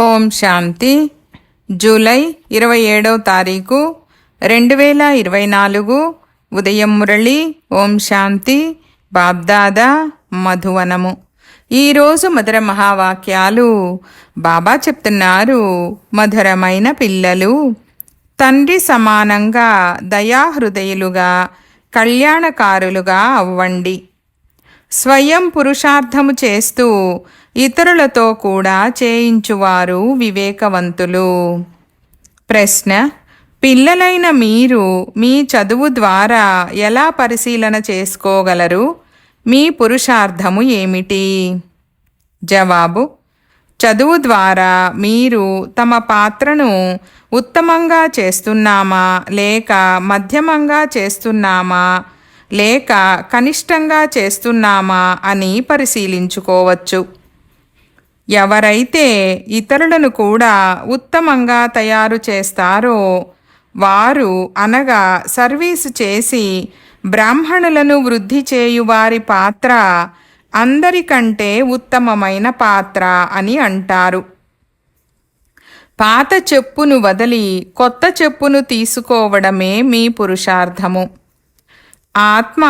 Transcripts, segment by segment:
ఓం శాంతి. July ఇరవై ఏడవ తారీఖు రెండు వేల ఇరవై నాలుగు. ఉదయం మురళి ఓం శాంతి. బాబ్దాదా మధువనము. ఈరోజు మధుర మహావాక్యాలు. బాబా చెప్తున్నారు మధురమైన పిల్లలు తండ్రి సమానంగా దయాహృదయులుగా కళ్యాణకారులుగా అవ్వండి. స్వయం పురుషార్థము చేస్తూ ఇతరులతో కూడా చేయించువారు వివేకవంతులు. ప్రశ్న పిల్లలైన మీరు మీ చదువు ద్వారా ఎలా పరిశీలన చేసుకోగలరు? మీ పురుషార్థము ఏమిటి? జవాబు చదువు ద్వారా మీరు తమ పాత్రను ఉత్తమంగా చేస్తున్నామా? లేక మధ్యమంగా చేస్తున్నామా? లేక కనిష్టంగా చేస్తున్నామా? అని పరిశీలించుకోవచ్చు. ఎవరైతే ఇతరులను కూడా ఉత్తమంగా తయారు చేస్తారో వారు అనగా సర్వీసు చేసి బ్రాహ్మణులను వృద్ధి చేయువారి పాత్ర అందరికంటే ఉత్తమమైన పాత్ర అని అంటారు. పాత చెప్పును వదిలి కొత్త చెప్పును తీసుకోవడమే మీ పురుషార్థము. ఆత్మ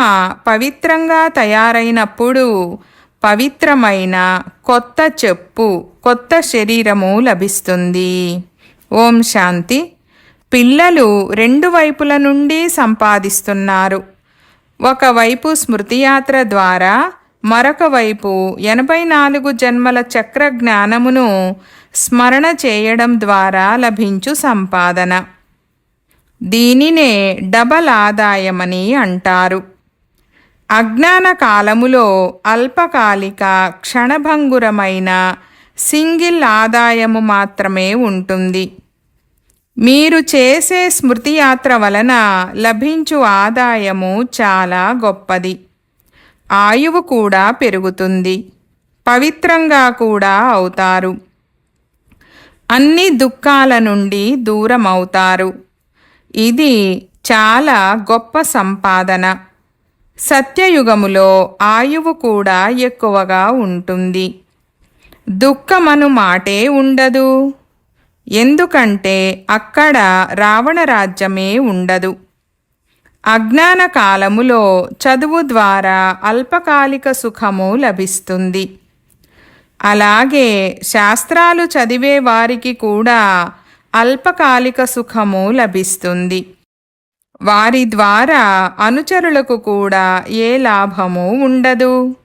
పవిత్రంగా తయారైనప్పుడు పవిత్రమైన కొత్త చెప్పు కొత్త శరీరము లభిస్తుంది. ఓం శాంతి. పిల్లలు రెండు వైపుల నుండి సంపాదిస్తున్నారు. ఒకవైపు స్మృతియాత్ర ద్వారా మరొక వైపు ఎనభై నాలుగు జన్మల చక్ర జ్ఞానమును స్మరణ చేయడం ద్వారా లభించు సంపాదన. దీనినే డబల్ ఆదాయమని అంటారు. అజ్ఞాన కాలములో అల్పకాలిక క్షణభంగురమైన సింగిల్ ఆదాయము మాత్రమే ఉంటుంది. మీరు చేసే స్మృతి యాత్ర వలన లభించు ఆదాయము చాలా గొప్పది. ఆయువు కూడా పెరుగుతుంది. పవిత్రంగా కూడా అవుతారు. అన్ని దుఃఖాల నుండి దూరం అవుతారు ఇది చాలా గొప్ప సంపాదన. సత్యయుగములో ఆయువు కూడా ఎక్కువగా ఉంటుంది. దుఃఖమను మాటే ఉండదు. ఎందుకంటే అక్కడ రావణ రాజ్యమే ఉండదు. అజ్ఞాన కాలములో చదువు ద్వారా అల్పకాలిక సుఖము లభిస్తుంది. అలాగే శాస్త్రాలు చదివే వారికి కూడా అల్పకాలిక సుఖము లభిస్తుంది. వారి ద్వారా అనుచరులకు కూడా ఏ లాభము ఉండదు.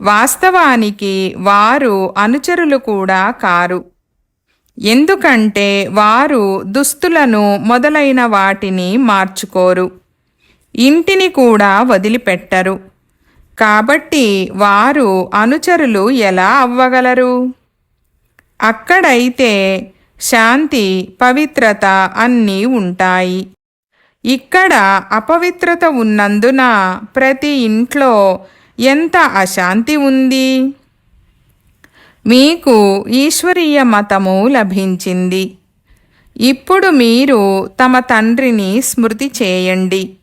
వాస్తవానికి వారు అనుచరులు కూడా కారు. ఎందుకంటే వారు దుస్తులను మొదలైన వాటిని మార్చుకోరు. ఇంటిని కూడా వదిలిపెట్టరు. కాబట్టి వారు అనుచరులు ఎలా అవ్వగలరు? అక్కడైతే శాంతి పవిత్రత అన్నీ ఉంటాయి. ఇక్కడ అపవిత్రత ఉన్నందున ప్రతి ఇంట్లో ఎంత అశాంతి ఉంది? మీకు ఈశ్వరీయ మతము లభించింది. ఇప్పుడు మీరు తమ తండ్రిని స్మృతి చేయండి.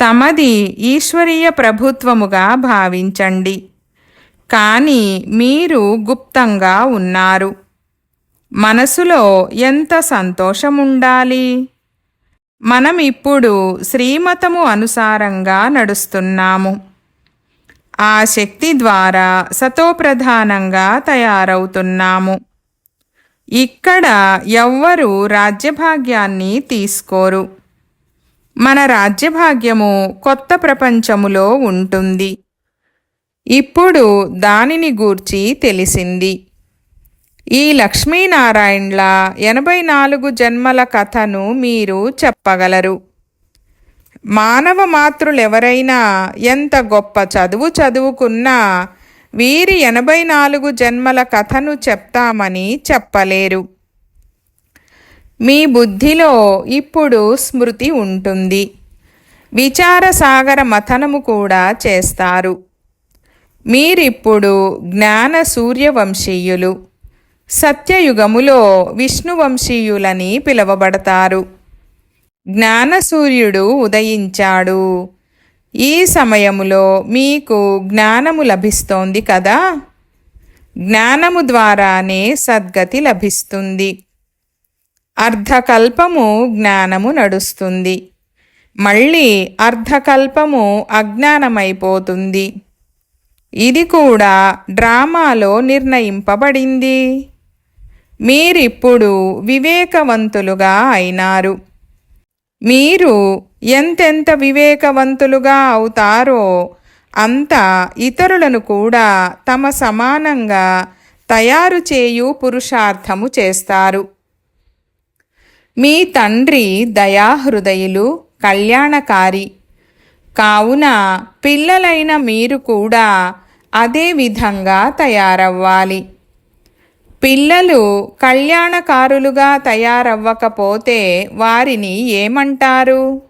తమది ఈశ్వరీయ ప్రభుత్వముగా భావించండి. కానీ మీరు గుప్తంగా ఉన్నారు. మనసులో ఎంత సంతోషముండాలి? మనం ఇప్పుడు శ్రీమతము అనుసారంగా నడుస్తున్నాము. ఆ శక్తి ద్వారా సతోప్రధానంగా తయారవుతున్నాము. ఇక్కడ ఎవ్వరూ రాజ్యభాగ్యాన్ని తీసుకోరు. మన రాజ్యభాగ్యము కొత్త ప్రపంచములో ఉంటుంది. ఇప్పుడు దానిని గూర్చి తెలిసింది. ఈ లక్ష్మీనారాయణల ఎనభై నాలుగు జన్మల కథను మీరు చెప్పగలరు. మానవ మాతృలెవరైనా ఎంత గొప్ప చదువు చదువుకున్నా వీరి ఎనభై నాలుగు జన్మల కథను చెప్తామని చెప్పలేరు. మీ బుద్ధిలో ఇప్పుడు స్మృతి ఉంటుంది. విచారసాగర మథనము కూడా చేస్తారు. మీరిప్పుడు జ్ఞాన సూర్యవంశీయులు. సత్యయుగములో విష్ణువంశీయులని పిలువబడతారు. జ్ఞానసూర్యుడు ఉదయించాడు. ఈ సమయములో మీకు జ్ఞానము లభిస్తోంది కదా? జ్ఞానము ద్వారానే సద్గతి లభిస్తుంది. అర్ధకల్పము జ్ఞానము నడుస్తుంది. మళ్ళీ అర్ధకల్పము అజ్ఞానమైపోతుంది. ఇది కూడా డ్రామాలో నిర్ణయింపబడింది. మీరిప్పుడు వివేకవంతులుగా అయినారు. మీరు ఎంతెంత వివేకవంతులుగా అవుతారో అంత ఇతరులను కూడా తమ సమానంగా తయారు చేయు పురుషార్థము చేస్తారు. మీ తండ్రి దయాహృదయులు కళ్యాణకారి. కావున పిల్లలైన మీరు కూడా అదే విధంగా తయారవ్వాలి. పిల్లలు కళ్యాణకారులుగా తయారవ్వకపోతే వారిని ఏమంటారు?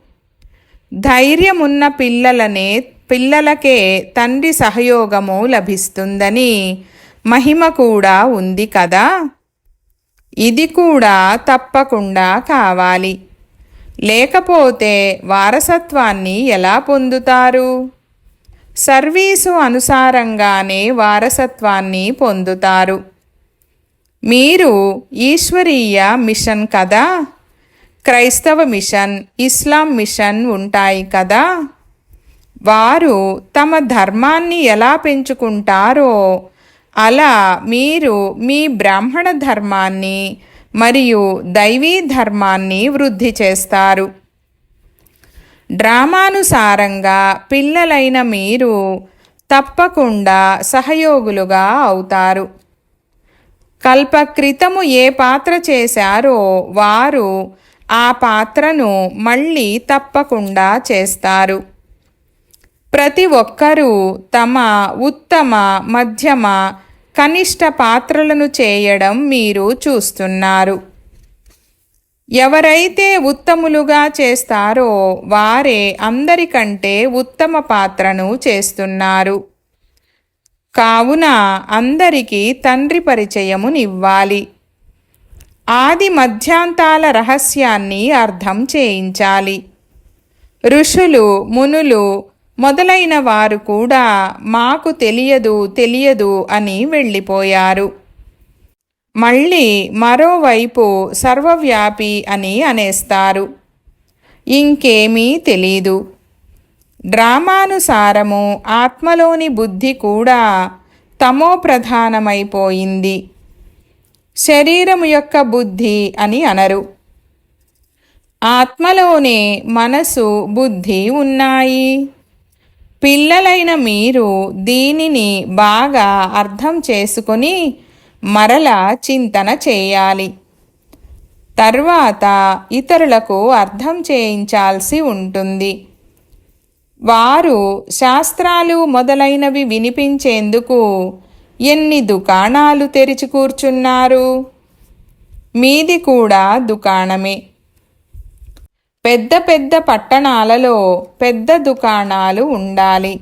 ధైర్యమున్న పిల్లలనే పిల్లలకే తండ్రి సహయోగము లభిస్తుందని మహిమ కూడా ఉంది కదా? ఇది కూడా తప్పకుండా కావాలి. లేకపోతే వారసత్వాన్ని ఎలా పొందుతారు? సర్వీసు అనుసారంగానే వారసత్వాన్ని పొందుతారు. మీరు ఈశ్వరీయ మిషన్ కదా? క్రైస్తవ మిషన్ ఇస్లాం మిషన్ ఉంటాయి కదా? వారు తమ ధర్మాన్ని ఎలా పెంచుకుంటారో అలా మీరు మీ బ్రాహ్మణ ధర్మాన్ని మరియు దైవీ ధర్మాన్ని వృద్ధి చేస్తారు. డ్రామానుసారంగా పిల్లలైన మీరు తప్పకుండా సహయోగులుగా అవుతారు. కల్పక్రితము ఏ పాత్ర చేశారో వారు ఆ పాత్రను మళ్ళీ తప్పకుండా చేస్తారు. ప్రతి ఒక్కరూ తమ ఉత్తమ మధ్యమ కనిష్ట పాత్రలను చేయడం మీరు చూస్తున్నారు. ఎవరైతే ఉత్తములుగా చేస్తారో వారే అందరికంటే ఉత్తమ పాత్రను చేస్తున్నారు. కావున అందరికీ తండ్రి పరిచయమునివ్వాలి ఆది మధ్యాంతాల రహస్యాన్ని అర్థం చేయించాలి. ఋషులు మునులు మొదలైన వారు కూడా మాకు తెలియదు తెలియదు అని వెళ్ళిపోయారు. మళ్ళీ మరోవైపు సర్వవ్యాపి అని అనేస్తారు. ఇంకేమీ తెలీదు. డ్రామానుసారము ఆత్మలోని బుద్ధి కూడా తమో ప్రధానమైపోయింది. శరీరము యొక్క బుద్ధి అని అనరు. ఆత్మలోనే మనసు బుద్ధి ఉన్నాయి. పిల్లలైన మీరు దీనిని బాగా అర్థం చేసుకొని మరలా చింతన చేయాలి. తర్వాత ఇతరులకు అర్థం చేయించాల్సి ఉంటుంది. వారు శాస్త్రాలు మొదలైనవి వినిపించేందుకు ఎన్ని దుకాణాలు తెరిచి కూర్చున్నారు? మీది కూడా దుకాణమే. పెద్ద పెద్ద పట్టణాలలో పెద్ద దుకాణాలు ఉండాలి.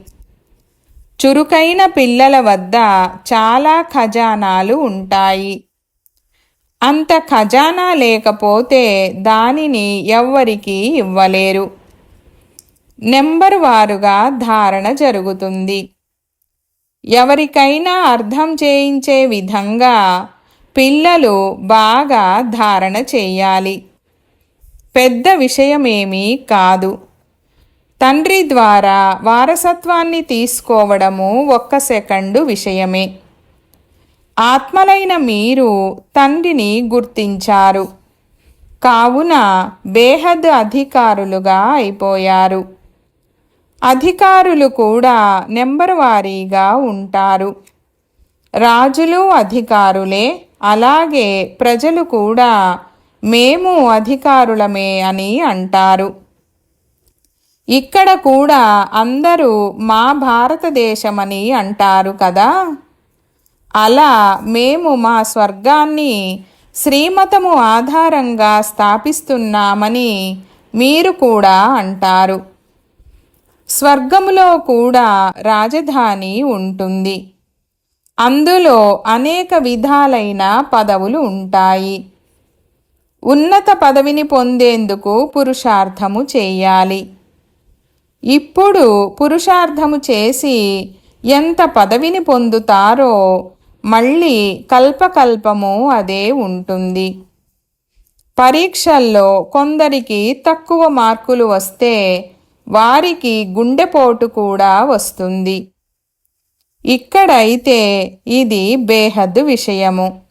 చురుకైన పిల్లల వద్ద చాలా ఖజానాలు ఉంటాయి. అంత ఖజానా లేకపోతే దానిని ఎవ్వరికీ ఇవ్వలేరు. నెంబర్ వారుగా ధారణ జరుగుతుంది. ఎవరికైనా అర్థం చేయించే విధంగా పిల్లలు బాగా ధారణ చేయాలి. పెద్ద విషయమేమీ కాదు. తండ్రి ద్వారా వారసత్వాన్ని తీసుకోవడము ఒక్క సెకండు విషయమే. ఆత్మలైన మీరు తండ్రిని గుర్తించారు. కావున బేహద్ అధికారులుగా అయిపోయారు. అధికారులు కూడా నెంబర్ వారీగా ఉంటారు. రాజులు అధికారులే అలాగే ప్రజలు కూడా మేము అధికారులమే అని అంటారు. ఇక్కడ కూడా అందరూ మా భారతదేశమని అంటారు కదా? అలా మేము మా స్వర్గాన్ని శ్రీమతము ఆధారంగా స్థాపిస్తున్నామని మీరు కూడా అంటారు. స్వర్గములో కూడా రాజధాని ఉంటుంది. అందులో అనేక విధాలైన పదవులు ఉంటాయి. ఉన్నత పదవిని పొందేందుకు పురుషార్థము చేయాలి. ఇప్పుడు పురుషార్థము చేసి ఎంత పదవిని పొందుతారో మళ్ళీ కల్పకల్పము అదే ఉంటుంది. పరీక్షల్లో కొందరికి తక్కువ మార్కులు వస్తే వారికి గుండెపోటు కూడా వస్తుంది. ఇక్కడైతే ఇది బేహద్దు విషయము.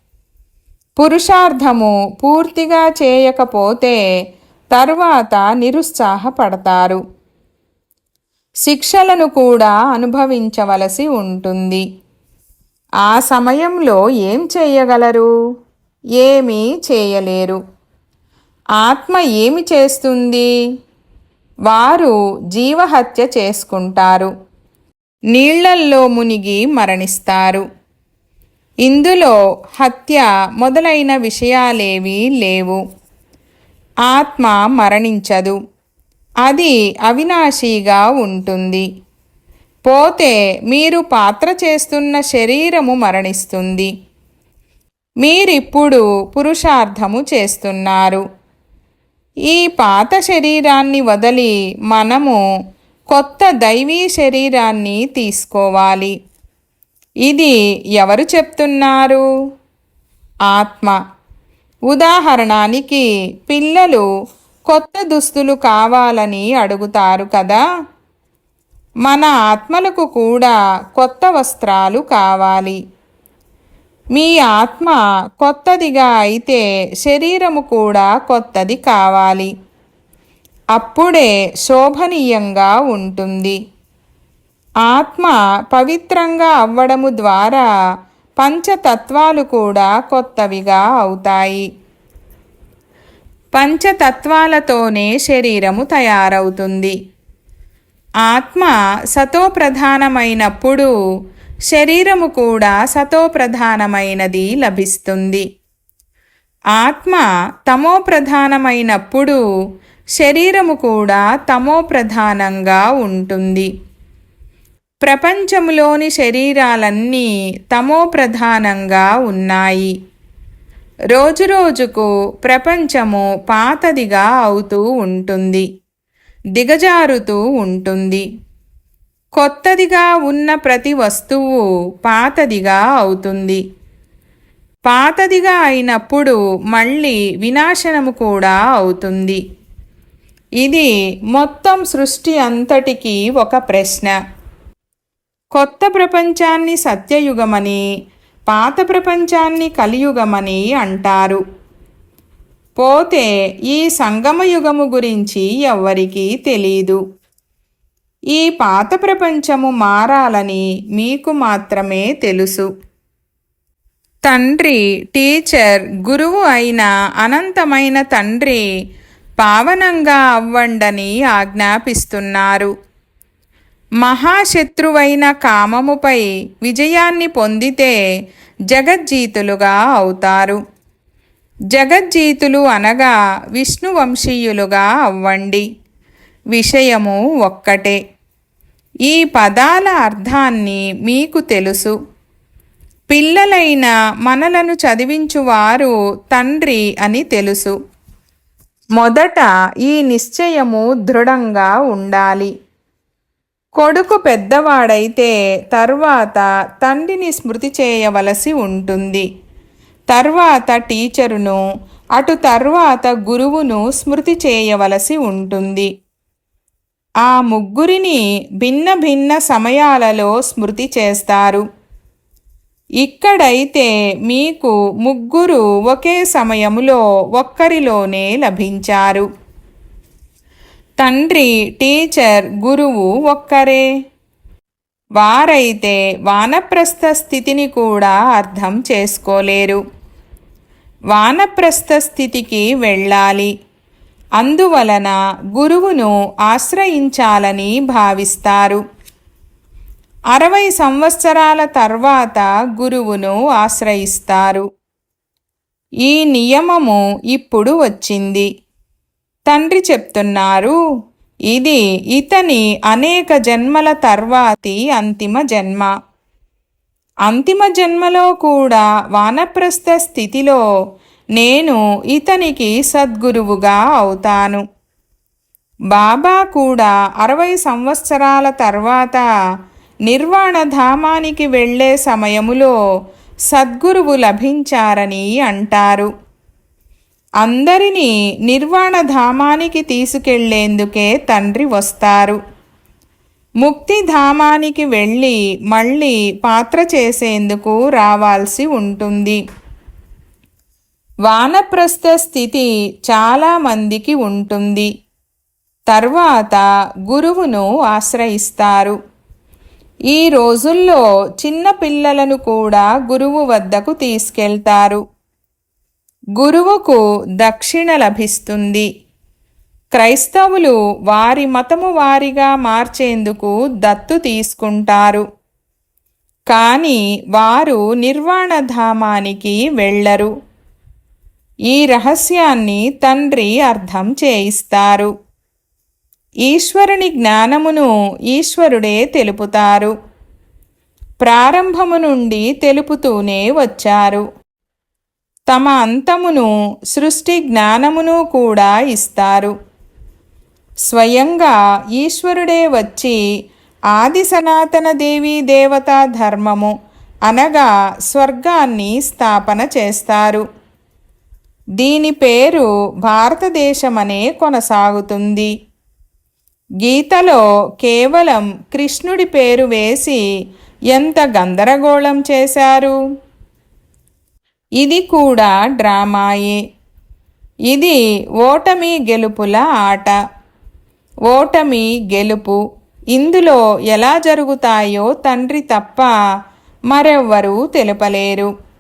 పురుషార్థము పూర్తిగా చేయకపోతే తర్వాత నిరుత్సాహపడతారు. శిక్షలను కూడా అనుభవించవలసి ఉంటుంది. ఆ సమయంలో ఏం చేయగలరు? ఏమీ చేయలేరు. ఆత్మ ఏమి చేస్తుంది? వారు జీవహత్య చేసుకుంటారు. నీళ్ళల్లో మునిగి మరణిస్తారు. ఇందులో హత్య మొదలైన విషయాలేవీ లేవు. ఆత్మ మరణించదు. అది అవినాశిగా ఉంటుంది. పోతే మీరు పాత్ర చేస్తున్న శరీరము మరణిస్తుంది. మీరిప్పుడు పురుషార్థము చేస్తున్నారు. ఈ పాత శరీరాన్ని వదిలి మనము కొత్త దైవీ శరీరాన్ని తీసుకోవాలి. ఇది ఎవరు చెప్తున్నారు? ఆత్మ. ఉదాహరణానికి పిల్లలు కొత్త దుస్తులు కావాలని అడుగుతారు కదా? మన ఆత్మలకు కూడా కొత్త వస్త్రాలు కావాలి. మీ ఆత్మ కొత్తదిగా అయితే శరీరము కూడా కొత్తది కావాలి. అప్పుడే శోభనీయంగా ఉంటుంది. ఆత్మ పవిత్రంగా అవ్వడము ద్వారా పంచతత్వాలు కూడా కొత్తవిగా అవుతాయి. పంచతత్వాలతోనే శరీరము తయారవుతుంది. ఆత్మ సతోప్రధానమైనప్పుడు శరీరము కూడా సతోప్రధానమైనది లభిస్తుంది. ఆత్మ తమోప్రధానమైనప్పుడు శరీరము కూడా తమోప్రధానంగా ఉంటుంది. ప్రపంచంలోని శరీరాలన్నీ తమోప్రధానంగా ఉన్నాయి. రోజురోజుకు ప్రపంచము పాతదిగా అవుతూ ఉంటుంది. దిగజారుతూ ఉంటుంది. కొత్తదిగా ఉన్న ప్రతి వస్తువు పాతదిగా అవుతుంది. పాతదిగా అయినప్పుడు మళ్ళీ వినాశనము కూడా అవుతుంది. ఇది మొత్తం సృష్టి అంతటికీ ఒక ప్రశ్న. కొత్త ప్రపంచాన్ని సత్యయుగమని పాత ప్రపంచాన్ని కలియుగమని అంటారు. పోతే ఈ సంగమయుగము గురించి ఎవ్వరికీ తెలీదు. ఈ పాత ప్రపంచము మారాలని మీకు మాత్రమే తెలుసు. తండ్రి టీచర్ గురువు అయిన అనంతమైన తండ్రి పావనంగా అవ్వండని ఆజ్ఞాపిస్తున్నారు. మహాశత్రువైన కామముపై విజయాన్ని పొందితే జగజ్జీతులుగా అవుతారు. జగజ్జీతులు అనగా విష్ణువంశీయులుగా అవ్వండి. విషయము ఒక్కటే. ఈ పదాల అర్థాన్ని మీకు తెలుసు. పిల్లలైన మనలను చదివించువారు తండ్రి అని తెలుసు. మొదట ఈ నిశ్చయము దృఢంగా ఉండాలి. కొడుకు పెద్దవాడైతే తర్వాత తండ్రిని స్మృతి చేయవలసి ఉంటుంది. తర్వాత టీచరును అటు తర్వాత గురువును స్మృతి చేయవలసి ఉంటుంది. ఆ ముగ్గురిని భిన్న భిన్న సమయాలలో స్మృతి చేస్తారు. ఇక్కడైతే మీకు ముగ్గురు ఒకే సమయములో ఒక్కరిలోనే లభించారు. తండ్రి టీచర్ గురువు ఒక్కరే. వారైతే వానప్రస్థ స్థితిని కూడా అర్థం చేసుకోలేరు. వానప్రస్థ స్థితికి వెళ్ళాలి. అందువలన గురువును ఆశ్రయించాలని భావిస్తారు. అరవై సంవత్సరాల తర్వాత గురువును ఆశ్రయిస్తారు. ఈ నియమము ఇప్పుడు వచ్చింది. తండ్రి చెప్తున్నారు ఇది ఇతని అనేక జన్మల తర్వాతి అంతిమ జన్మ. అంతిమ జన్మలో కూడా వానప్రస్థ స్థితిలో నేను ఇతనికి సద్గురువుగా అవుతాను. బాబా కూడా అరవై సంవత్సరాల తర్వాత నిర్వాణధామానికి వెళ్ళే సమయములో సద్గురువు లభించారని అంటారు. అందరినీ నిర్వాణ ధామానికి తీసుకెళ్ళేందుకే తండ్రి వస్తారు. ముక్తిధామానికి వెళ్ళి మళ్ళీ పాత్ర చేసేందుకు రావాల్సి ఉంటుంది. వానప్రస్థ స్థితి చాలామందికి ఉంటుంది. తర్వాత గురువును ఆశ్రయిస్తారు. ఈ రోజుల్లో చిన్న పిల్లలను కూడా గురువు వద్దకు తీసుకెళ్తారు. గురువుకు దక్షిణ లభిస్తుంది. క్రైస్తవులు వారి మతము వారిగా మార్చేందుకు దత్తు తీసుకుంటారు. కానీ వారు నిర్వాణధామానికి వెళ్ళరు. ఈ రహస్యాన్ని తండ్రి అర్థం చేయిస్తారు. ఈశ్వరుని జ్ఞానమును ఈశ్వరుడే తెలుపుతారు. ప్రారంభము నుండి తెలుపుతూనే వచ్చారు. తమ అంతమును సృష్టి జ్ఞానమును కూడా ఇస్తారు. స్వయంగా ఈశ్వరుడే వచ్చి ఆది సనాతన దేవీ దేవతా ధర్మము అనగా స్వర్గాన్ని స్థాపన చేస్తారు. దీని పేరు భారతదేశమనే కొనసాగుతుంది. గీతలో కేవలం కృష్ణుడి పేరు వేసి ఎంత గందరగోళం చేశారు? ఇది కూడా డ్రామాయే. ఇది ఓటమి గెలుపుల ఆట. ఓటమి గెలుపు ఇందులో ఎలా జరుగుతాయో తండ్రి తప్ప మరెవ్వరూ తెలుపలేరు.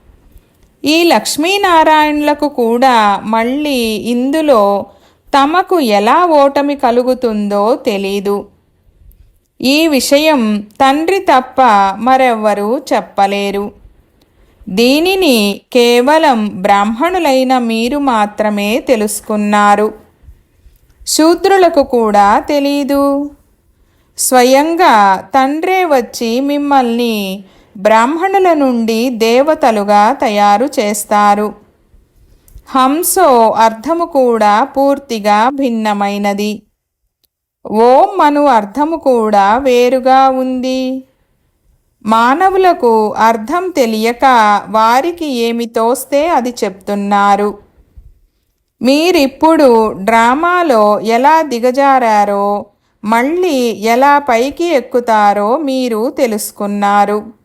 ఈ లక్ష్మీనారాయణులకు కూడా మళ్ళీ ఇందులో తమకు ఎలా ఓటమి కలుగుతుందో తెలీదు. ఈ విషయం తండ్రి తప్ప మరెవ్వరూ చెప్పలేరు. దీనిని కేవలం బ్రాహ్మణులైన మీరు మాత్రమే తెలుసుకున్నారు. శూద్రులకు కూడా తెలీదు. స్వయంగా తండ్రే వచ్చి మిమ్మల్ని బ్రాహ్మణుల నుండి దేవతలుగా తయారు చేస్తారు. హంసో అర్థము కూడా పూర్తిగా భిన్నమైనది. ఓం అను అర్థము కూడా వేరుగా ఉంది. మానవులకు అర్థం తెలియక వారికి ఏమి తోస్తే అది చెప్తున్నారు. మీరిప్పుడు డ్రామాలో ఎలా దిగజారారో మళ్ళీ ఎలా పైకి ఎక్కుతారో మీరు తెలుసుకున్నారు.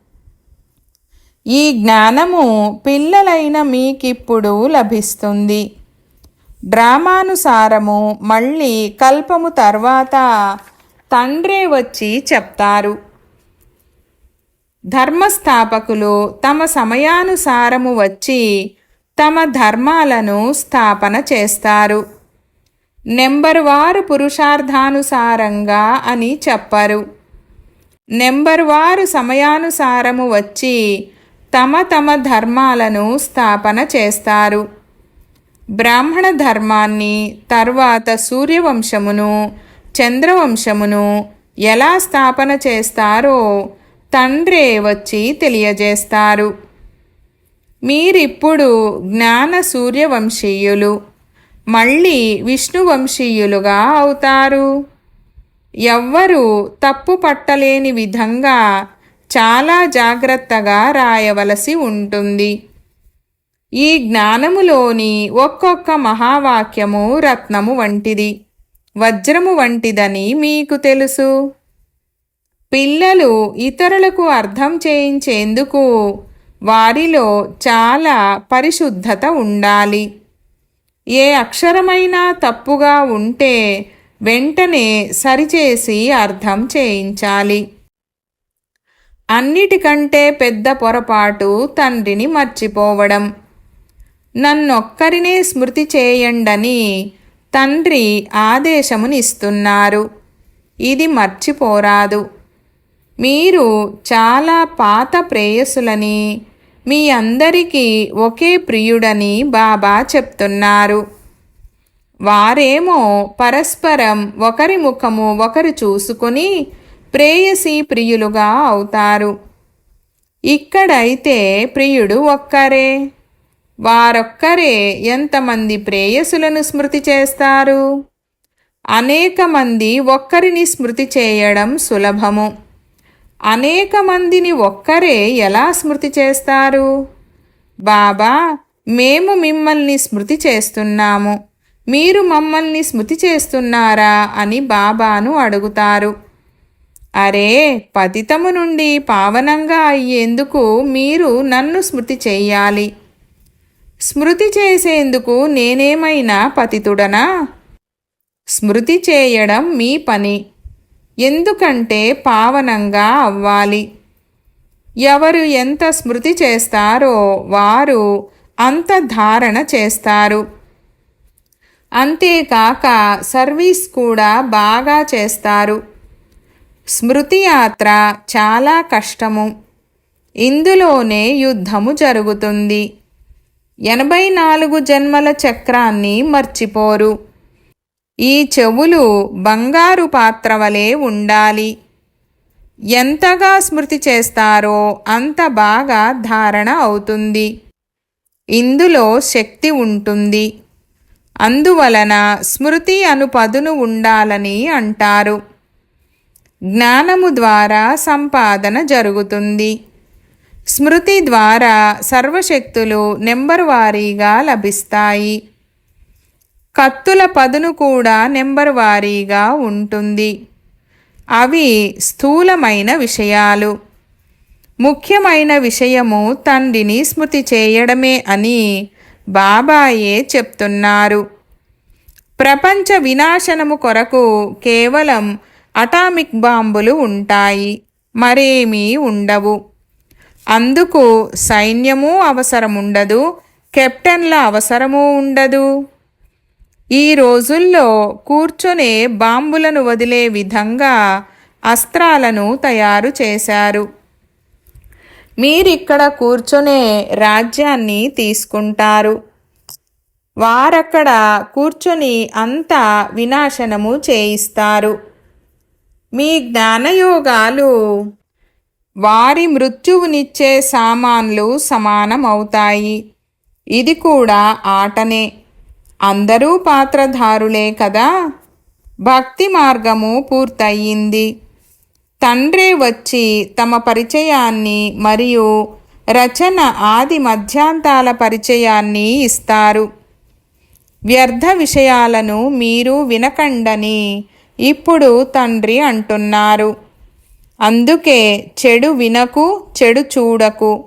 ఈ జ్ఞానము పిల్లలైన మీకిప్పుడు లభిస్తుంది. డ్రామానుసారము మళ్ళీ కల్పము తర్వాత తండ్రే వచ్చి చెప్తారు. ధర్మస్థాపకులు తమ సమయానుసారము వచ్చి తమ ధర్మాలను స్థాపన చేస్తారు. నెంబర్ వారు పురుషార్థానుసారంగా అని చెప్పరు. నెంబర్ వారు సమయానుసారము వచ్చి తమ తమ ధర్మాలను స్థాపన చేస్తారు. బ్రాహ్మణ ధర్మాన్ని తర్వాత సూర్యవంశమును చంద్రవంశమును ఎలా స్థాపన చేస్తారో తండ్రే వచ్చి తెలియజేస్తారు. మీరిప్పుడు జ్ఞాన సూర్యవంశీయులు మళ్ళీ విష్ణువంశీయులుగా అవుతారు. ఎవ్వరూ తప్పు పట్టలేని విధంగా చాలా జాగ్రత్తగా రాయవలసి ఉంటుంది. ఈ జ్ఞానములోని ఒక్కొక్క మహావాక్యము రత్నము వంటిది. వజ్రము వంటిదని మీకు తెలుసు. పిల్లలు ఇతరులకు అర్థం చేయించేందుకు వారిలో చాలా పరిశుద్ధత ఉండాలి. ఏ అక్షరమైనా తప్పుగా ఉంటే వెంటనే సరిచేసి అర్థం చేయించాలి. అన్నిటికంటే పెద్ద పొరపాటు తండ్రిని మర్చిపోవడం. నన్నొక్కరినే స్మృతి చేయండని తండ్రి ఆదేశమునిస్తున్నారు. ఇది మర్చిపోరాదు. మీరు చాలా పాత ప్రేయసులని మీ అందరికీ ఒకే ప్రియుడని బాబా చెప్తున్నారు. వారేమో పరస్పరం ఒకరి ముఖము ఒకరు చూసుకొని ప్రేయసి ప్రియులుగా అవుతారు. ఇక్కడైతే ప్రియుడు ఒక్కరే. వారొక్కరే ఎంతమంది ప్రేయసులను స్మృతి చేస్తారు? అనేక మంది ఒక్కరిని స్మృతి చేయడం సులభము. అనేక మందిని ఒక్కరే ఎలా స్మృతి చేస్తారు? బాబా మేము మిమ్మల్ని స్మృతి చేస్తున్నాము. మీరు మమ్మల్ని స్మృతి చేస్తున్నారా అని బాబాను అడుగుతారు. అరే పతితము నుండి పావనంగా అయ్యేందుకు మీరు నన్ను స్మృతి చేయాలి. స్మృతి చేసేందుకు నేనేమైనా పతితుడనా? స్మృతి చేయడం మీ పని. ఎందుకంటే పావనంగా అవ్వాలి. ఎవరు ఎంత స్మృతి చేస్తారో వారు అంత ధారణ చేస్తారు. అంతేకాక సర్వీస్ కూడా బాగా చేస్తారు. స్మృతి యాత్ర చాలా కష్టము. ఇందులోనే యుద్ధము జరుగుతుంది. ఎనభై నాలుగు జన్మల చక్రాన్ని మర్చిపోరు. ఈ చెవులు బంగారు పాత్ర వలె ఉండాలి. ఎంతగా స్మృతి చేస్తారో అంత బాగా ధారణ అవుతుంది. ఇందులో శక్తి ఉంటుంది. అందువలన స్మృతి అను పదును ఉండాలని అంటారు. జ్ఞానము ద్వారా సంపాదన జరుగుతుంది. స్మృతి ద్వారా సర్వశక్తులు నెంబర్ వారీగా లభిస్తాయి. కత్తుల పదును కూడా నెంబర్ వారీగా ఉంటుంది. అవి స్థూలమైన విషయాలు. ముఖ్యమైన విషయము తండ్రిని స్మృతి చేయడమే అని బాబాయే చెప్తున్నారు. ప్రపంచ వినాశనము కొరకు కేవలం అటామిక్ బాంబులు ఉంటాయి మరేమీ ఉండవు. అందుకు సైన్యము అవసరముండదు కెప్టెన్ల అవసరమూ ఉండదు. ఈ రోజుల్లో కూర్చొనే బాంబులను వదిలే విధంగా అస్త్రాలను తయారు చేశారు. మీరిక్కడ కూర్చొనే రాజ్యాన్ని తీసుకుంటారు. వారక్కడ కూర్చొని అంతా వినాశనము చేయిస్తారు. మీ జ్ఞానయోగాలు వారి మృత్యువునిచ్చే సామాన్లు సమానమవుతాయి. ఇది కూడా ఆటనే. అందరూ పాత్రధారులే కదా. భక్తి మార్గము పూర్తయింది. తండ్రే వచ్చి తమ పరిచయాన్ని మరియు రచన ఆది మధ్యాంతాల పరిచయాన్ని ఇస్తారు. వ్యర్థ విషయాలను మీరు వినకండని ఇప్పుడు తండ్రి అంటున్నారు. అందుకే చెడు వినకు చెడు చూడకు.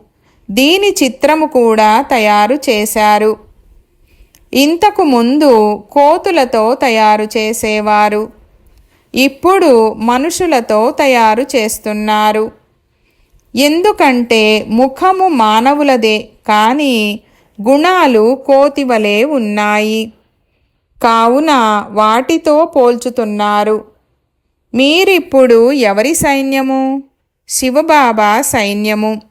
దీని చిత్రము కూడా తయారు చేశారు. ఇంతకు ముందు కోతులతో తయారు చేసేవారు. ఇప్పుడు మనుషులతో తయారు చేస్తున్నారు. ఎందుకంటే ముఖము మానవులదే కానీ గుణాలు కోతివలే ఉన్నాయి. కావున వాటితో పోల్చుతున్నారు. మీరిప్పుడు ఎవరి సైన్యము? శివబాబా సైన్యము.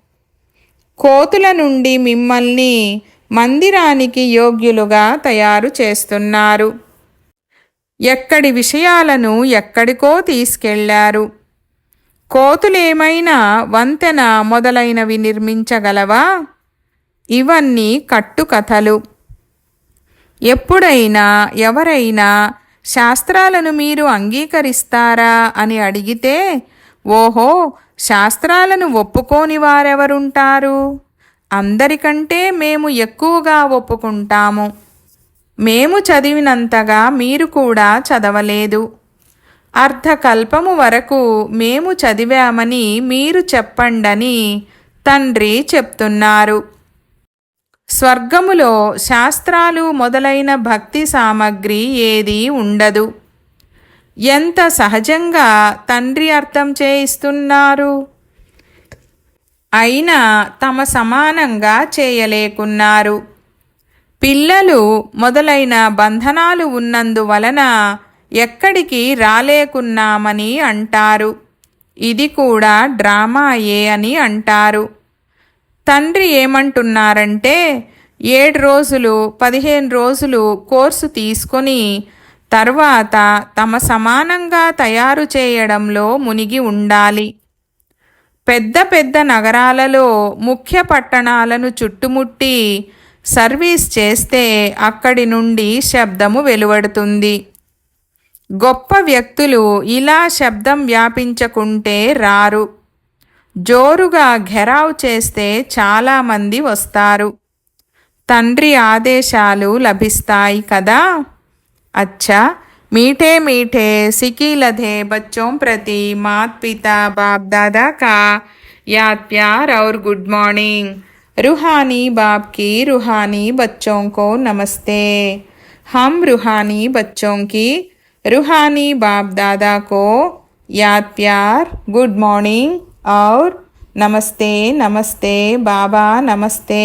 కోతుల నుండి మిమ్మల్ని మందిరానికి యోగ్యులుగా తయారు చేస్తున్నారు. ఎక్కడి విషయాలను ఎక్కడికో తీసుకెళ్ళారు. కోతులేమైనా వంతెన మొదలైనవి నిర్మించగలవా? ఇవన్నీ కట్టుకథలు. ఎప్పుడైనా ఎవరైనా శాస్త్రాలను మీరు అంగీకరిస్తారా అని అడిగితే ఓహో శాస్త్రాలను ఒప్పుకోని వారెవరుంటారు? అందరికంటే మేము ఎక్కువగా ఒప్పుకుంటాము. మేము చదివినంతగా మీరు కూడా చదవలేదు. అర్ధకల్పము వరకు మేము చదివామని మీరు చెప్పండని తండ్రి చెప్తున్నారు. స్వర్గములో శాస్త్రాలు మొదలైన భక్తి సామగ్రి ఏదీ ఉండదు. ఎంత సహజంగా తండ్రి అర్థం చేయిస్తున్నారు? అయినా తమ సమానంగా చేయలేకున్నారు. పిల్లలు మొదలైన బంధనాలు ఉన్నందువలన ఎక్కడికి రాలేకున్నామని అంటారు. ఇది కూడా డ్రామాయే అని అంటారు. తండ్రి ఏమంటున్నారంటే ఏడు రోజులు పదిహేను రోజులు కోర్సు తీసుకొని తర్వాత తమ సమానంగా తయారు చేయడంలో మునిగి ఉండాలి. పెద్ద పెద్ద నగరాలలో ముఖ్య పట్టణాలను చుట్టుముట్టి సర్వీస్ చేస్తే అక్కడి నుండి శబ్దము వెలువడుతుంది. గొప్ప వ్యక్తులు ఇలా శబ్దం వ్యాపించకుంటే రారు. జోరుగా ఘెరావ్ చేస్తే చాలామంది వస్తారు తండ్రి ఆదేశాలు లభిస్తాయి కదా అచ్చా मीठे मीठे सिकी लधे बच्चों प्रति मात पिता बाप दादा का याद प्यार और गुड मॉर्निंग रूहानी बाप की रूहानी बच्चों को नमस्ते हम रूहानी बच्चों की रूहानी बाप दादा को याद प्यार गुड मॉर्निंग और నమస్తే నమస్తే బాబా నమస్తే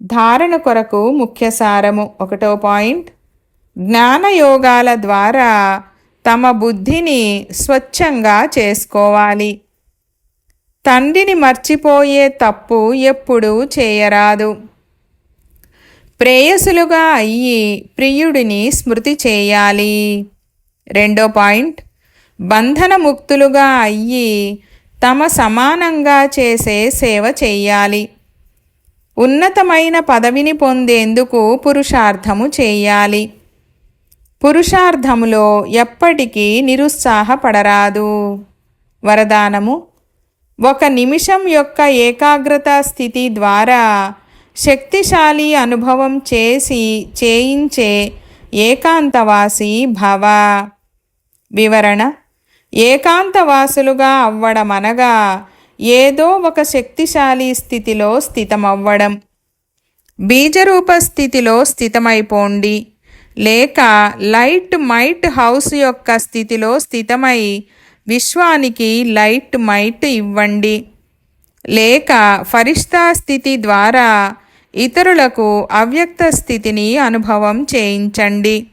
ధారణ కొరకు ముఖ్య సారము ఒకటో పాయింట్ జ్ఞానయోగాల ద్వారా తమ బుద్ధిని స్వచ్ఛంగా చేసుకోవాలి తండ్రిని మర్చిపోయే తప్పు ఎప్పుడూ చేయరాదు ప్రేయసులుగా అయ్యి ప్రియుడిని స్మృతి చేయాలి రెండో పాయింట్ బంధనముక్తులుగా అయ్యి తమ సమానంగా చేసే సేవ చేయాలి. ఉన్నతమైన పదవిని పొందేందుకు పురుషార్థము చేయాలి. పురుషార్థములో ఎప్పటికీ నిరుత్సాహపడరాదు. వరదానము ఒక నిమిషం యొక్క ఏకాగ్రత స్థితి ద్వారా శక్తిశాలి అనుభవం చేసి చేయించే ఏకాంతవాసి భవ. వివరణ ఏకాంతవాసులుగా అవ్వడమనగా ఏదో ఒక శక్తిశాలి స్థితిలో స్థితమవ్వడం. బీజరూప స్థితిలో స్థితమైపోండి. లేక లైట్ మైట్ హౌస్ యొక్క స్థితిలో స్థితమై విశ్వానికి లైట్ మైట్ ఇవ్వండి. లేక ఫరిష్తా స్థితి ద్వారా ఇతరులకు అవ్యక్త స్థితిని అనుభవం చేయించండి.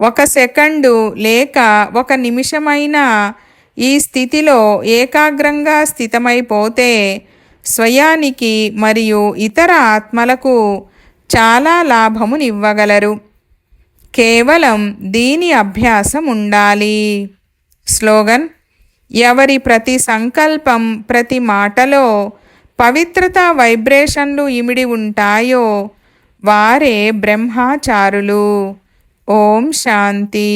ఒక సెకండు లేక ఒక నిమిషమైనా ఈ స్థితిలో ఏకాగ్రంగా స్థితమైపోతే స్వయానికి మరియు ఇతర ఆత్మలకు చాలా లాభమునివ్వగలరు. కేవలం దీని అభ్యాసం ఉండాలి. స్లోగన్ ఎవరి ప్రతి సంకల్పం ప్రతి మాటలో పవిత్రత వైబ్రేషన్లు ఇమిడి ఉంటాయో వారే బ్రహ్మాచారులు. ఓం శాంతి.